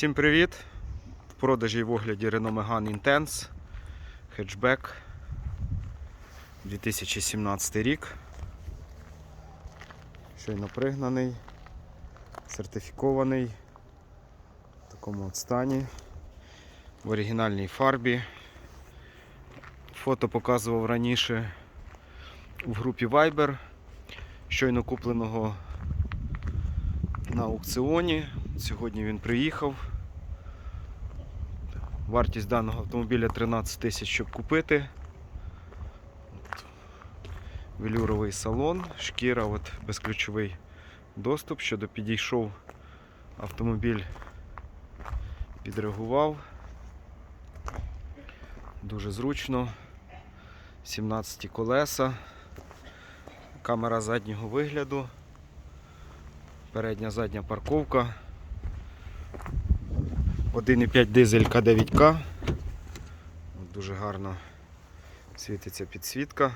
Всім привіт! В продажі в огляді Renault Megane Intense хетчбек 2017 рік. Щойно пригнаний, сертифікований в такому от стані, в оригінальній фарбі. Фото показував раніше в групі Viber, щойно купленого на аукціоні. Сьогодні він приїхав. Вартість даного автомобіля 13 тисяч, щоб купити. Велюровий салон, шкіра, от, безключовий доступ. Щодо підійшов автомобіль, підреагував. Дуже зручно. 17 колеса, камера заднього вигляду, передня задня парковка. 1,5 дизель К9К. Дуже гарно світиться підсвітка.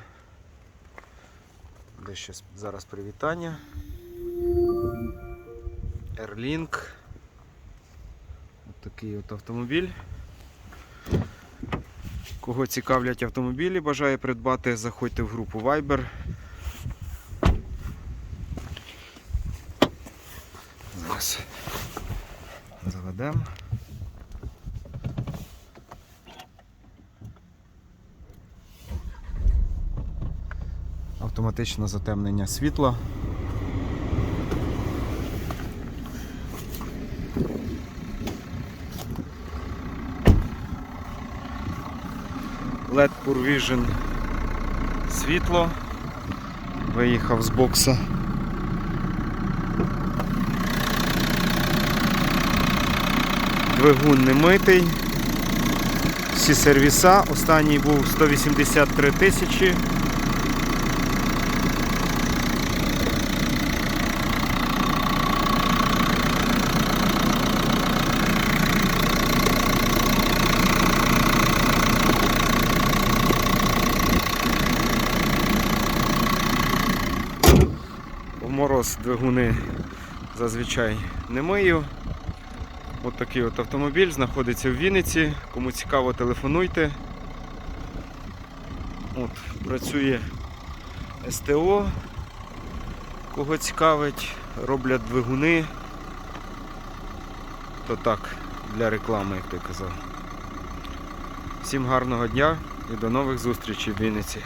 Дещо зараз привітання. Airlink. От такий от автомобіль. Кого цікавлять автомобілі, бажає придбати, заходьте в групу Viber. Зараз заведемо. Автоматичне затемнення світла. LED Pure Vision світло. Виїхав з бокса. Двигун не митий. Всі сервіса. Останній був 183 тисячі. Мороз двигуни зазвичай не мию. От такий от автомобіль знаходиться в Вінниці. Кому цікаво, телефонуйте. От, працює СТО. Кого цікавить, роблять двигуни. То так, для реклами, як ти казав. Всім гарного дня і до нових зустрічей в Вінниці.